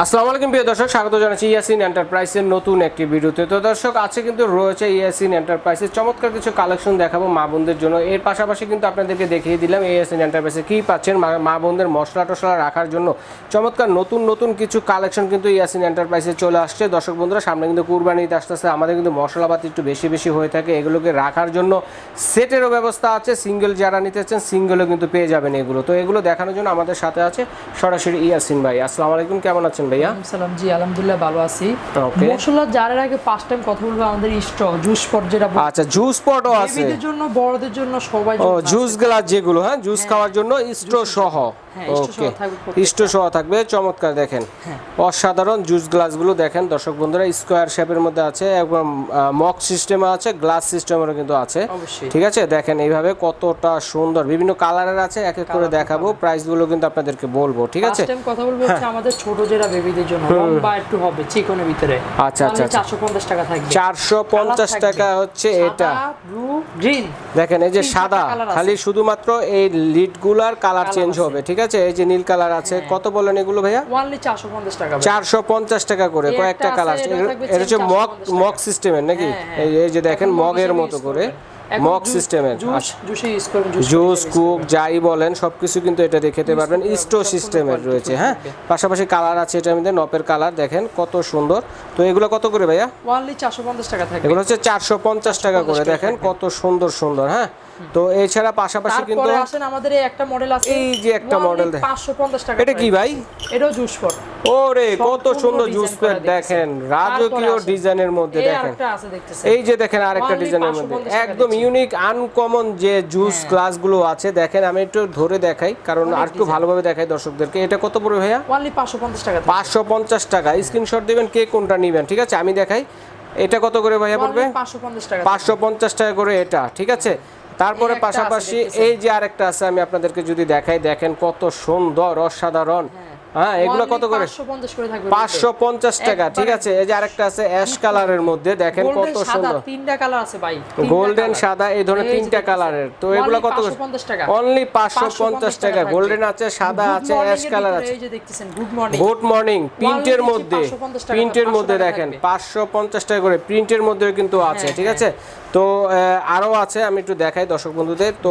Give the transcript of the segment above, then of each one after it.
আসসালামু আলাইকুম প্রিয় দর্শক, স্বাগত জানাচ্ছি ইয়াসিন এন্টারপ্রাইজের নতুন একটি ভিডিওতে। তো দর্শক, আছে কিন্তু রয়েছে ইয়াসিন এন্টারপ্রাইজের চমৎকার কিছু কালেকশন দেখাবো মা বোনদের জন্য। এর পাশাপাশি কিন্তু আপনাদেরকে দেখিয়ে দিলাম ইয়াসিন এন্টারপ্রাইজে কী পাচ্ছেন মা- মা বোনদের মশলা টশলা রাখার জন্য। চমৎকার নতুন নতুন কিছু কালেকশন কিন্তু ইয়াসিন এন্টারপ্রাইজে চলে আসছে। দর্শক বন্ধুরা, সামনে কিন্তু কুরবানি ঈদ আসতে আসতে আমাদের কিন্তু মশলাপাতি একটু বেশি বেশি হয়ে থাকে এগুলোকে রাখার জন্য। সেটেরও ব্যবস্থা আছে, সিঙ্গেল যারা নিতে চান, সিঙ্গেলও কিন্তু পেয়ে যাবেন এগুলো। তো এগুলো দেখানোর জন্য আমাদের সাথে আছে সরাসরি ইয়াসিন ভাই। আসসালামু আলাইকুম, কেমন আছেন ভাইয়া? সালাম। জি আলহামদুলিল্লাহ ভালো আছি. মশলা জারের আগে পাঁচ টাইম কথা বলব আমাদের স্ট্র জুস পট যেটা। আচ্ছা জুস পটও আছে। জন্য বড়দের জন্য সবাই ও জুস গ্লাস যেগুলো হ্যাঁ জুস খাওয়ার জন্য ইস্ট্রো সহ। হ্যাঁ, সহ থাকবে চমৎকার দেখেন। হ্যাঁ। অসাধারণ জুস গ্লাসগুলো দেখেন দর্শক বন্ধুরা স্কোয়ার শেপের মধ্যে আছে এবং মক সিস্টেমে আছে গ্লাস সিস্টেমেরও কিন্তু আছে। ঠিক আছে? দেখেন এইভাবে কতটা সুন্দর বিভিন্ন কালারের আছে এক এক করে দেখাবো প্রাইসগুলো কিন্তু আপনাদেরকে বলব ঠিক আছে? কথা বলব হচ্ছে আমাদের ছোট যেটা বেবিদের জন্য লম্বা একটু হবে চিকনের ভিতরে। আচ্ছা, আচ্ছা, আচ্ছা। চারশো পঞ্চাশ টাকা থাকবে। চারশো পঞ্চাশ থাকবে। টাকা হচ্ছে এটা। ব্লু গ্রিন দেখেন এই যে সাদা। খালি শুধুমাত্র এই লিডগুলার কালার চেঞ্জ হবে ঠিক আছে? এই যে নীল কালার আছে কত বলেন এগুলো ভাইয়া? চারশো পঞ্চাশ টাকা চারশো পঞ্চাশ টাকা করে কয়েকটা কালার আছে, এটা হচ্ছে 450 টাকা। মগ সিস্টেমের নাকি? হ্যাঁ, হ্যাঁ। এই এই যে দেখেন মগের মতো করে। মগ সিস্টেমের জুস আচ্ছা। কুক যাই বলেন সবকিছু কিন্তু এটা খেতে পারবেন। স্টো সিস্টেমের রয়েছে হ্যাঁ? পাশাপাশি কালার আছে এটার মধ্যে নপের কালার দেখেন কত সুন্দর। তো এগুলো কত করে ভাইয়া? ওয়ানলি চারশো পঞ্চাশ টাকা থাকবে। এগুলো হচ্ছে চারশো পঞ্চাশ টাকা করে দেখেন কত সুন্দর সুন্দর হ্যাঁ? তো এছাড়া পাশাপাশি কিন্তু তারপরে আসেন আমাদের এই একটা মডেল আছে। এই যে একটা পাঁচশো পঞ্চাশ টাকা এটা কি ভাই? এটাও জুস পট ওরে কত সুন্দর জুস প্যাড দেখেন। রাজকীয় ডিজাইনের মধ্যে এই দেখেন। এই যে দেখেন আরেকটা ডিজাইনের মধ্যে। একদম ইউনিক আনকমন যে জুস গ্লাসগুলো আছে দেখেন আমি একটু ধরে দেখাই কারণ আর একটু ভালোভাবে দেখাই দর্শকদেরকে। এটা কত পড়বে ভাইয়া? পাঁচশো পঞ্চাশ টাকা থাকবে। পাঁচশো পঞ্চাশ টাকা। স্ক্রিনশট দিবেন কে কোনটা নিবেন ঠিক আছে? আমি দেখাই। এটা কত করে ভাইয়া পড়বে? 550 টাকা পাঁচশো পঞ্চাশ টাকা করে এটা ঠিক আছে? তারপরে আছে, পাশাপাশি এই যে আরেকটা আছে আমি আপনাদেরকে যদি দেখাই দেখেন কত সুন্দর অসাধারণ। হ্যাঁ। এগুলো কত করে? 550 করে থাকবে পাঁচশো পঞ্চাশ টাকা ঠিক আছে? এই যে আরেকটা আছে অ্যাশ কালারের মধ্যে দেখেন কত সুন্দর। তিনটা কালার আছে ভাই গোল্ডেন সাদা এই ধরনের তিনটা কালারের। তো এগুলো কত 550 টাকা। অনলি পাঁচশো পঞ্চাশ টাকা। গোল্ডেন আছে সাদা আছে অ্যাশ কালার আছে। গুড মর্নিং প্রিন্টের মধ্যে। প্রিন্টের মধ্যে দেখেন পাঁচশো পঞ্চাশ টাকা করে। প্রিন্টের মধ্যে কিন্তু আছে হ্যাঁ, ঠিক আছে? তো আরও আরও আছে আমি একটু দেখাই দর্শক বন্ধুদের। তো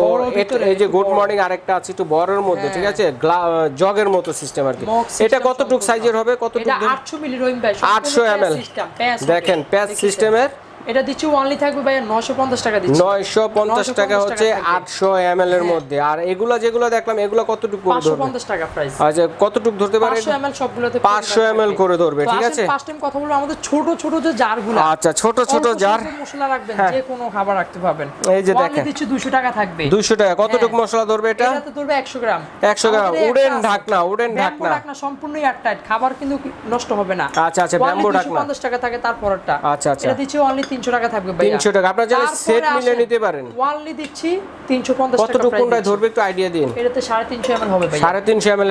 এই যে গুড মর্নিং আরেকটা আছে একটু বড়ের মধ্যে ঠিক আছে? জগের মতো সিস্টেম আর কি। এটা কতটুক সাইজের হবে? কতটুক আটশো ধরে? 800 মিলি রহিম ভাই 800 এমএল দেখেন, প্যাচ এর। এটা দিচ্ছি অনলি থাকবে ভাই 950 টাকা দিচ্ছি। 950 টাকা হচ্ছে টাকা থাকবে। আটশো এম এর মধ্যে। আর এগুলা যেগুলো দেখলাম এগুলো কতটুকু করে ধরবে? 550 টাকা প্রাইস আচ্ছা কতটুক ধরতে পারে? 500 ml সবগুলোতে 500 ml করে ধরবে, ঠিক আছে? ফার্স্ট টাইম কথা বলব আমাদের ছোট ছোট যে জারগুলো আচ্ছা ছোট ছোট জার মশলা রাখবেন হ্যাঁ। যে কোনো খাবার রাখতে পারবেন। এই যে দেখেন। দিচ্ছি 200 টাকা থাকবে। দুইশো টাকা। কতটুক হ্যাঁ। মশলা ধরবে এটা? এটাতে ধরবে 100 গ্রাম। 100 গ্রাম, উডেন ঢাকনা, উডেন ঢাকনা। ঢাকনা সম্পূর্ণ এয়ারটাইট খাবার কিন্তু নষ্ট হবে না। আচ্ছা, আচ্ছা, bamboo ঢাকনা। 250 টাকা থাকে তারপরটা আচ্ছা, আচ্ছা। এটা দিচ্ছি অনলি 300 টাকা থাকবে ভাই 300 টাকা আপনারা চাইলে সেট মিলে নিতে পারেন। দিচ্ছি 350 টাকা কতটুক দিচ্ছি। ধরবে একটু আইডিয়া দিন। এটাতে 350 ml হবে ভাই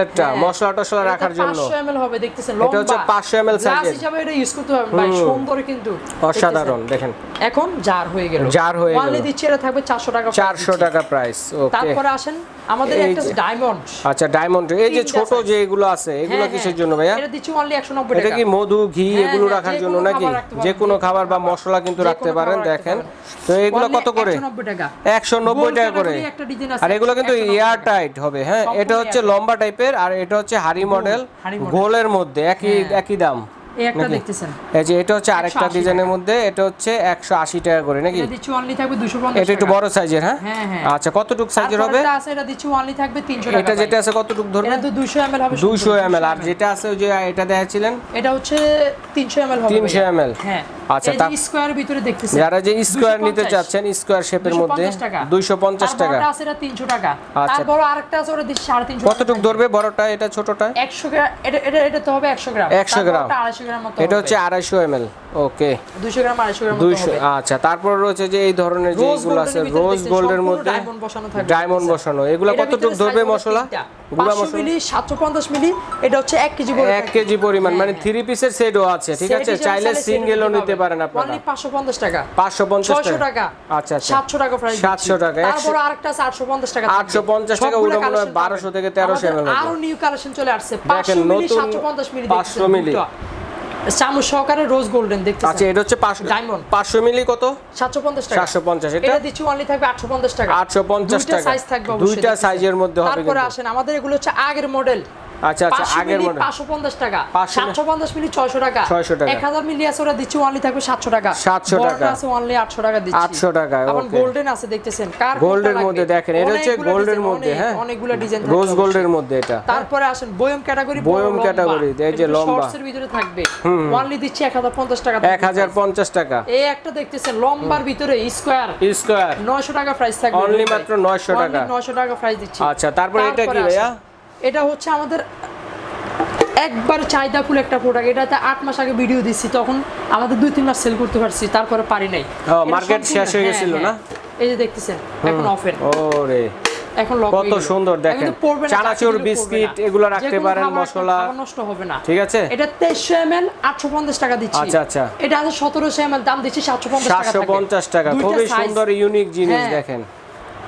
একটা হ্যাঁ। মশলা টশলা রাখার জন্য। 500 ml হবে দেখতেছেন এটা হচ্ছে লম্বা। 500 ml Glass size-এর। হিসাবে এটা ইউজ করতে হবে ভাই সুন্দর কিন্তু। অসাধারণ দেখেন। এখন জার হয়ে গেল। জার হয়ে গেল। দিচ্ছি এটা থাকবে 400 টাকা price চারশো দিচ্ছি। টাকা প্রাইস ওকে তারপরে আসেন আমাদের একটা ডায়মন্ড আচ্ছা ডায়মন্ড এই যে ছোট যে এগুলো আছে এগুলো কিসের জন্য ভাইয়া? এটা দিচ্ছি অনলি 190 এটা টাকা। কি মধু ঘি হ্যাঁ, এগুলো হ্যাঁ, রাখার জন্য নাকি? যে কোনো খাবার বা মশলা কিন্তু রাখতে পারেন দেখেন। তো এগুলো কত করে? 190 টাকা। একশো নব্বই টাকা করে। আর এগুলো কিন্তু এয়ার টাইট হবে হ্যাঁ? এটা হচ্ছে লম্বা টাইপের আর এটা হচ্ছে হাড়ি মডেল গোলের মধ্যে একই হ্যাঁ। একই দাম। এই একটা দেখতেছেন। এই যে এটা হচ্ছে আরেকটা ডিজাইনের মধ্যে এটা হচ্ছে একশো আশি টাকা করে নাকি? এটা দিচ্ছি অনলি থাকবে 250 এটা একটু বড় সাইজের হ্যাঁ? হ্যাঁ, হ্যাঁ। আচ্ছা কতটুক সাইজের হবে? তারপরেরটা আছে এটা দিচ্ছি অনলি থাকবে 300 টাকা এটা যেটা আছে কতটুক ধরবে? এটা তো 200 ml হবে দুইশো সম্পূর্ণ, আর যেটা আছে ওই যে এটা দেখাচ্ছিলেন? এটা হচ্ছে 300 ml হবে 300 ml হ্যাঁ। আচ্ছা, এই তা- স্কয়ার ভিতরে দেখতেছেন। যারা যে স্কোয়ার নিতে 250 চাচ্ছেন স্কোয়ার শেপের মধ্যে 250 টাকা। দুইশো পঞ্চাশ টাকা। তারপরটা আছে এটা 300 টাকা। আচ্ছা। তারপর আরেকটা আছে ওটা দিচ্ছি 350 কতটুক ধরবে বড়টা এটা ছোটটা? 100 গ্রাম এটা এটা এটা তো হবে 100 গ্রাম 100 গ্রাম। তারপরটা 250 গ্রাম মতো এটা হচ্ছে আড়াইশো এম ওকে। দুইশো গ্রাম আড়াইশো গ্রাম মতো আচ্ছা তারপর রয়েছে যে এই ধরনের রোজ যেগুলো আছে রোজ গোল্ডের মধ্যে ডায়মন্ড বসানো থাকবে ডায়মন্ড বসানো এগুলো কতটুকু ধরবে মশলা? গুঁড়া মশলা? মিলি সাতশো পঞ্চাশ মিলি এটা হচ্ছে এক কেজি এক কেজি পরিমাণ মানে থ্রি পিসের সেটও আছে ঠিক আছে? চাইলে সিঙ্গেলও নিতে পারেন আপনারা। পাঁচশো পঞ্চাশ টাকা। পাঁচশো পঞ্চাশ টাকা? টাকা। আচ্ছা আচ্ছা। সাতশো টাকা প্রাইস 700 টাকা, তারপর আরেকটা আছে আটশো পঞ্চাশ টাকা। 850 টাকা, ওটা মনে হয় 1200 থেকে 1300 ml আরও নিউ কালেকশন চলে আসছে। পাঁচশো মিলি নতুন সাতশো পঞ্চাশ মিলি 500 মিলি। চামচ সহকারে রোজ গোল্ডেন আচ্ছা দেখতেছেন এটা হচ্ছে পাঁচশো ডায়মন্ড পাঁচশো মিলি কত? সাতশো পঞ্চাশ টাকা। সাতশো পঞ্চাশ এটা? এটা দিচ্ছি অনলি থাকবে আটশো পঞ্চাশ টাকা। আটশো পঞ্চাশ দুইটা টাকা। সাইজ থাকবে অবশ্যই দুইটা সাইজের মধ্যে হবে তারপরে আসেন আমাদের এগুলো হচ্ছে আগের মডেল আচ্ছা আচ্ছা আগের মডেল টাকা। 500 সাতশো পঞ্চাশ মিলি ছয়শো টাকা। 600 টাকা। এক হাজার মিলি আছে ওরা দিচ্ছি অনলি থাকবে সাতশো টাকা। 700 টাকা। আছে অনলি আটশো টাকা দিচ্ছি। 800 টাকা, আবার গোল্ডেন আছে দেখতেছেন। কার কোনটা মধ্যে দেখেন, এটা হচ্ছে অনেকগুলো gold এর design, মধ্যে, হ্যাঁ? অনেকগুলো ডিজাইন রোজ গোল্ডের মধ্যে এটা। তারপরে আসেন বয়ম ক্যাটাগরি বয়ম এই যে লম্বা। এর ভিতরে থাকবে। অনলি দিচ্ছি এক হাজার পঞ্চাশ টাকা এক হাজার পঞ্চাশ টাকা। এই একটা দেখতেছেন লম্বার ভিতরে স্কোয়ার স্কোয়ার নয়শো টাকা প্রাইস থাকবে Only মাত্র 900 টাকা। নয়শো টাকা প্রাইস দিচ্ছি। আচ্ছা, তারপরে এটা কি ভাইয়া? এটা হচ্ছে আমাদের একবার চাহিদা ফুল একটা প্রোডাক্ট এটাতে আট মাস আগে ভিডিও দিচ্ছি তখন আমাদের দুই তিন মাস সেল করতে পারছি তারপরে পারি নাই সম্পূর্ণ- শেষ হয়ে হ্যাঁ, গেছিল না? হ্যাঁ। এই যে দেখতেছেন এখন অফের ওরে এখন কত সুন্দর দেখেন। চানাচুর, বিস্কিট এগুলো রাখতে পারেন, মশলা। নষ্ট হবে না ঠিক আছে এটা তেইশশো এম এল আটশো পঞ্চাশ টাকা দিচ্ছি আচ্ছা, আচ্ছা। এটা আছে সতেরোশো এম দাম দিচ্ছি সাতশো পঞ্চাশ টাকা সাতশো থাকবে। পঞ্চাশ টাকা খুবই সুন্দর ইউনিক জিনিস হ্যাঁ। দেখেন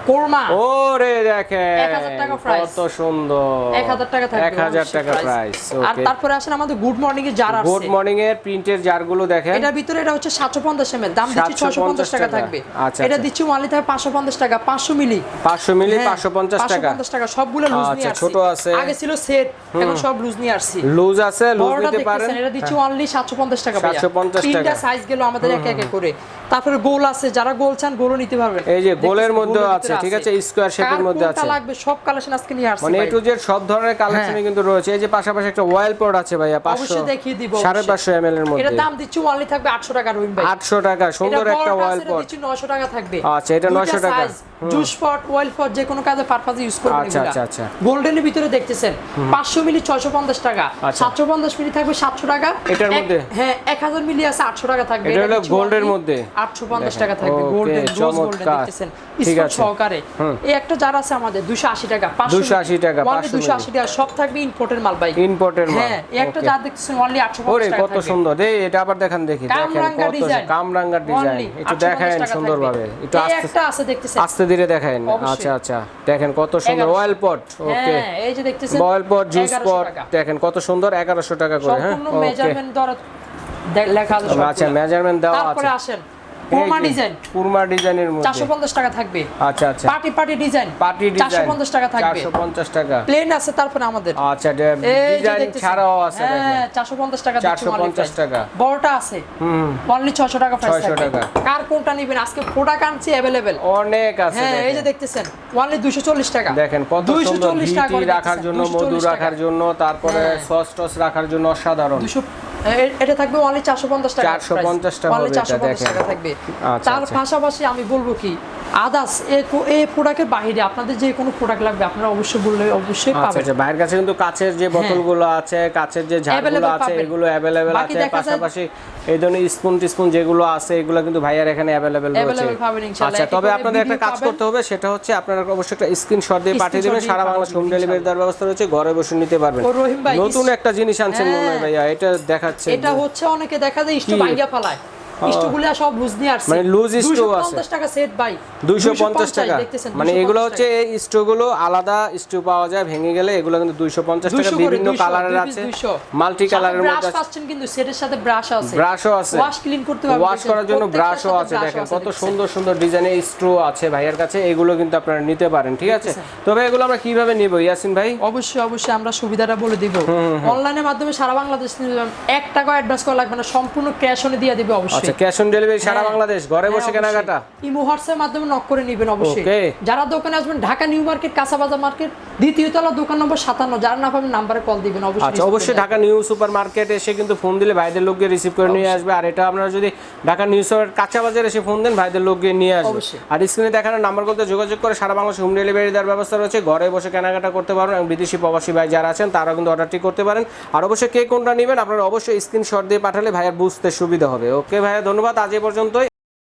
কোরমা। ওরে দেখেন 1000 টাকা price। কত সুন্দর। এক হাজার টাকা থাকবে এক হাজার অবশ্যই টাকা প্রাইস আর তারপরে আসেন আমাদের গুড মর্নিং এর জার গুড মর্নিং এর প্রিন্টের জারগুলো দেখেন। এটার ভিতরে এটা হচ্ছে সাতশো পঞ্চাশ এম দাম দিচ্ছি ছশো 750 পঞ্চাশ টাকা টাকা। থাকবে। আচ্ছা, এটা আচ্ছা। দিচ্ছি ওয়ানলি থাকে পাঁচশো পঞ্চাশ টাকা পাঁচশো মিলি। পাঁচশো মিলি হ্যাঁ, পাঁচশো পঞ্চাশ টাকা 550 টাকা। সবগুলো লুজ আচ্ছা, নিয়ে আসছি। ছোট আছে। আগে ছিল সেট এখন সব লুজ নিয়ে আসছি। লুজ আছে লুজ নিতে পারেন। এটা দিচ্ছি অনলি 750 টাকা ভাইয়া। 750 তিনটা সাইজ গেল আমাদের এক একে করে। তারপরে গোল আছে যারা গোল চান গোলও নিতে পারবেন। এই যে গোলের মধ্যে আছে ঠিক আছে। স্কোয়ার শেপের মধ্যে আছে। লাগবে? সব কালেকশন আজকে নিয়ে আসছি মানে এ। টু জেড সব ধরনের কালেকশনই কিন্তু রয়েছে। এই যে পাশাপাশি একটা ওয়াইল পড আছে ভাইয়া পাঁচশো অবশ্যই দেখিয়ে দিব। সাড়ে অবশ্যই। পাঁচশো এম এর এটা দাম দিচ্ছি অনলি থাকবে 800 টাকা রহিম ভাই। আটশো টাকা সুন্দর একটা ওয়াইল পড দিচ্ছি 900 টাকা থাকবে। আচ্ছা, এটা 900 টাকা। জুস পট ওয়েল পট যে কোনো কাজে পারপাজে ইউজ করবেন আচ্ছা, আচ্ছা, আচ্ছা। গোল্ডেনের ভিতরে দেখতেছেন 500 মিলি 650 টাকা। আচ্ছা। 750 মিলি থাকবে 700 টাকা। এটার মধ্যে? হ্যাঁ 1000 মিলি আছে 800 টাকা থাকবে। এটা হলো গোল্ডের মধ্যে? 850 টাকা থাকবে গোল্ডেন রোজ গোল্ডেন দেখতেছেন। স্পট সহকারে। এই একটা আছে আমাদের 280 টাকা 280 টাকা, 280 টাকা সব থাকবে ইম্পোর্টের মাল ভাই। ইম্পোর্টের মাল। হ্যাঁ এই একটা দেখতেছেন অনলি 850 ওরে কত সুন্দর। এই এটা আবার দেখান দেখি। দেখেন কত ডিজাইন কামরাঙ্গার ডিজাইন একটু 850 দেখান টাকা সুন্দরভাবে। একটু আস্তে একটা আছে দেখতেছেন। আস্তে ধীরে দেখান। আচ্ছা আচ্ছা। দেখেন কত সুন্দর। অয়েল পট ওকে হ্যাঁ এই যে দেখতেছেন অয়েল পট জুস পট দেখেন কত সুন্দর এগারোশো টাকা করে হ্যাঁ? ওকে মেজারমেন্ট লেখা আছে আচ্ছা মেজারমেন্ট দেওয়া আছে। তারপরে আসেন। কোমা ডিজাইন পুরমা ডিজাইনের মধ্যে 450 টাকা থাকবে আচ্ছা আচ্ছা party party design party design 450 টাকা থাকবে 450 টাকা প্লেন আছে তারপরে আমাদের আচ্ছা এই যে ডিজাইন দেখতেছেন। ছাড়াও আছে দেখেন হ্যাঁ 450 টাকা দিচ্ছি 450 only price। টাকা। বড়টা আছে হুম অনলি 600 টাকা প্রাইস 600 থাকবে টাকা। কার কোনটা নেবেন আজকে প্রোডাক্ট আনছি अवेलेबल অনেক আছে হ্যাঁ এই যে দেখেন। দেখতেছেন অনলি 240 টাকা দেখেন কত সুন্দর 240 টাকা ভিটি করে রাখার দেখতেছেন, জন্য 240 মধু টাকা। রাখার জন্য তারপরে হ্যাঁ। সস টস রাখার জন্য অসাধারণ 200 এ- এটা থাকবে অনলি 450 টাকা 450 টাকা অনলি 450 দেখেন। টাকা থাকবে আচ্ছা, তার আচ্ছা। পাশাপাশি আমি বলব কি আদার্স এই প্রোডাক্টের বাইরে আপনাদের যে কোনো প্রোডাক্ট লাগবে আপনারা অবশ্যই বললে অবশ্যই আচ্ছা পাবেন। আচ্ছা ভাইয়ের কাছে কিন্তু কাচের যে বোতলগুলো আছে কাচের যে ঝাড়গুলো আছে এগুলো অ্যাভেলেবেল আছে পাশাপাশি এই ধরনের স্পুন টিস্পুন যেগুলো আছে এগুলো কিন্তু ভাইয়ার এখানে অ্যাভেলেবেল রয়েছে। আচ্ছা তবে আপনাদের একটা কাজ করতে হবে সেটা হচ্ছে আপনারা অবশ্যই একটা স্ক্রিনশট দিয়ে পাঠিয়ে দেবেন সারা বাংলাদেশ হোম ডেলিভারি দেওয়ার ব্যবস্থা রয়েছে ঘরে বসে নিতে পারবেন। নতুন একটা জিনিস আনছেন মনে হয় হ্যাঁ। ভাইয়া এটা দেখাচ্ছে এটা হচ্ছে অনেকে দেখা যায় কি? ভাইয়া ফালায় ইস্টুগুলো সব লুজ নিয়ে আসছে। মানে ইস্টু আছে। 250 টাকা সেট ভাই দুইশো পঞ্চাশ টাকা। মানে এগুলো হচ্ছে এই স্টোগুলো আলাদা স্টো পাওয়া যায় ভেঙে গেলে এগুলো কিন্তু দুইশো পঞ্চাশ টাকা বিভিন্ন কালারের আছে মাল্টি কালারের মধ্যে আছে। পাচ্ছেন কিন্তু সেটের সাথে ব্রাশ আছে। ব্রাশও আছে। ওয়াশ ক্লিন করতে পারবেন ওয়াশ করার জন্য ব্রাশও আছে দেখেন কত। সুন্দর সুন্দর ডিজাইনের স্ট্রো আছে ভাইয়ের কাছে এগুলো কিন্তু আপনারা নিতে পারেন ঠিক আছে? তবে এগুলো আমরা কীভাবে নিব? ইয়াসিন ভাই? অবশ্যই অবশ্যই আমরা সুবিধাটা বলে দিব। অনলাইনের মাধ্যমে সারা বাংলাদেশ। এক টাকা অ্যাডভান্স করা লাগবে না সম্পূর্ণ ক্যাশ অনে দিয়ে দিবে অবশ্যই। আচ্ছা ক্যাশ অন ডেলিভারি সারা হ্যাঁ। বাংলাদেশ ঘরে হ্যাঁ, বসে কেনাকাটা? ইমো মাধ্যমে নক করে নেবেন অবশ্যই। যারা দোকানে আসবেন ঢাকা নিউ মার্কেট কাঁচাবাজার মার্কেট দ্বিতীয় তলা দোকান নম্বর যারা না পাবেন নাম্বারে কল দিবেন অবশ্যই আচ্ছা অবশ্যই ঢাকা নিউ সুপার মার্কেট এসে কিন্তু ফোন দিলে ভাইদের লোককে রিসিভ করে নিয়ে আসবে। আর এটা আপনারা যদি ঢাকা নিউ সুপার কাঁচা বাজার এসে ফোন দেন ভাইদের লোককে নিয়ে আসবে। আর স্ক্রিনে দেখানো নাম্বারগুলোতে যোগাযোগ করে সারা বাংলাদেশ হোম ডেলিভারি দেওয়ার ব্যবস্থা রয়েছে। ঘরে বসে কেনাকাটা করতে পারবেন এবং বিদেশি প্রবাসী ভাই যারা আছেন তারাও কিন্তু অর্ডারটি করতে পারেন। আর অবশ্যই কে কোনটা নেবেন আপনারা অবশ্যই স্ক্রিনশট দিয়ে পাঠালে ভাইয়ার বুঝতে সুবিধা হবে। ওকে ভাইয়া? ধন্যবাদ। আজ এ পর্যন্তই।